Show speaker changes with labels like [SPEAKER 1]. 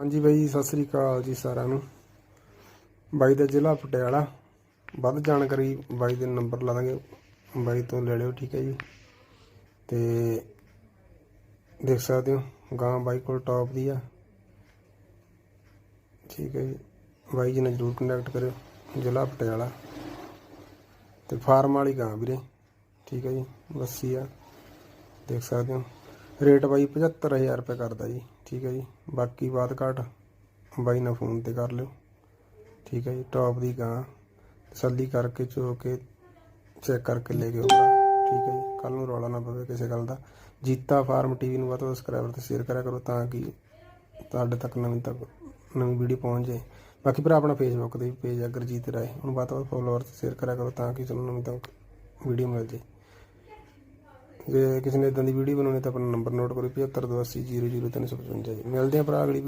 [SPEAKER 1] ਹਾਂਜੀ ਬਾਈ, ਸਤਿ ਸ੍ਰੀ ਅਕਾਲ ਜੀ ਸਾਰਿਆਂ ਨੂੰ। ਬਾਈ ਦਾ ਜ਼ਿਲ੍ਹਾ ਪਟਿਆਲਾ। ਵੱਧ ਜਾਣਕਾਰੀ ਬਾਈ ਦੇ ਨੰਬਰ ਲਾ ਦਾਂਗੇ। ਬਾਈ ਤੋਂ ਲੈ ਲਿਓ, ਠੀਕ ਹੈ ਜੀ। ਤੇ ਦੇਖ ਸਕਦੇ ਹੋ, ਗਾਂ ਬਾਈ ਕੋਲ ਟੌਪ ਦੀ ਆ। ਠੀਕ ਹੈ ਜੀ। ਬਾਈ ਜੀ ਨਾਲ ਜਰੂਰ ਕੰਟੈਕਟ ਕਰਿਓ, ਜ਼ਿਲ੍ਹਾ ਪਟਿਆਲਾ। ਤੇ ਫਾਰਮ ਵਾਲੀ ਗਾਂ ਵੀਰੇ, ਠੀਕ ਹੈ ਜੀ। ਲੱਸੀ ਆ। ਦੇਖ ਸਕਦੇ ਹੋ। ਰੇਟ ਬਾਈ 75000 ਰੁਪਏ ਕਰਦਾ ਜੀ, ਠੀਕ ਹੈ ਜੀ। ਬਾਕੀ ਬਾਤ ਘਾਟ ਬਾਈ ਨਾਲ ਫੋਨ ਤੇ ਕਰ ਲਿਓ, ਠੀਕ ਹੈ ਜੀ ਟੌਪ ਦੀ ਗਾਂ। ਤਸੱਲੀ ਕਰਕੇ ਚੋ ਕੇ ਚੈੱਕ ਕਰਕੇ ਲੈ ਕੇ ਆਉਣਾ ਠੀਕ ਹੈ ਜੀ। ਕੱਲ ਨੂੰ ਰੌਲਾ ਨਾ ਪਵੇ ਕਿਸੇ ਗੱਲ ਦਾ। ਜੀਤਾ ਫਾਰਮ ਟੀਵੀ ਨੂੰ ਵੱਧ ਤੋਂ ਵੱਧ ਸਬਸਕ੍ਰਾਈਬਰ ਤੇ ਸ਼ੇਅਰ ਕਰਿਆ ਕਰੋ ਤਾਂ ਕਿ ਤੁਹਾਡੇ ਤੱਕ ਨਵੀਂ ਤੱਕ ਨਵੀਂ ਵੀਡੀਓ ਪਹੁੰਚ ਜਾਏ। ਬਾਕੀ ਭਰਾ ਆਪਣਾ ਫੇਸਬੁੱਕ ਤੇ ਵੀ ਪੇਜ ਹੈ ਗੁਰਜੀਤ ਰਾਏ। ਉਹਨੂੰ ਵੱਧ ਤੋਂ ਵੱਧ ਫੋਲੋਅਰ ਤੇ ਸ਼ੇਅਰ ਕਰਿਆ ਕਰੋ ਤਾਂ ਕਿ ਤੁਹਾਨੂੰ ਨਵੀਂ ਤੱਕ ਵੀਡੀਓ ਮਿਲ ਜੇ ਜੇ ਕਿਸੇ ਨੇ ਇਦਾਂ ਦੀ ਵੀਡੀਓ ਬਣਾਉਣੀ ਤਾਂ ਆਪਣਾ ਨੰਬਰ ਨੋਟ ਕਰੋ 7528000355 ਜੀ। ਮਿਲਦੇ ਆ ਭਰਾ ਅਗਲੀ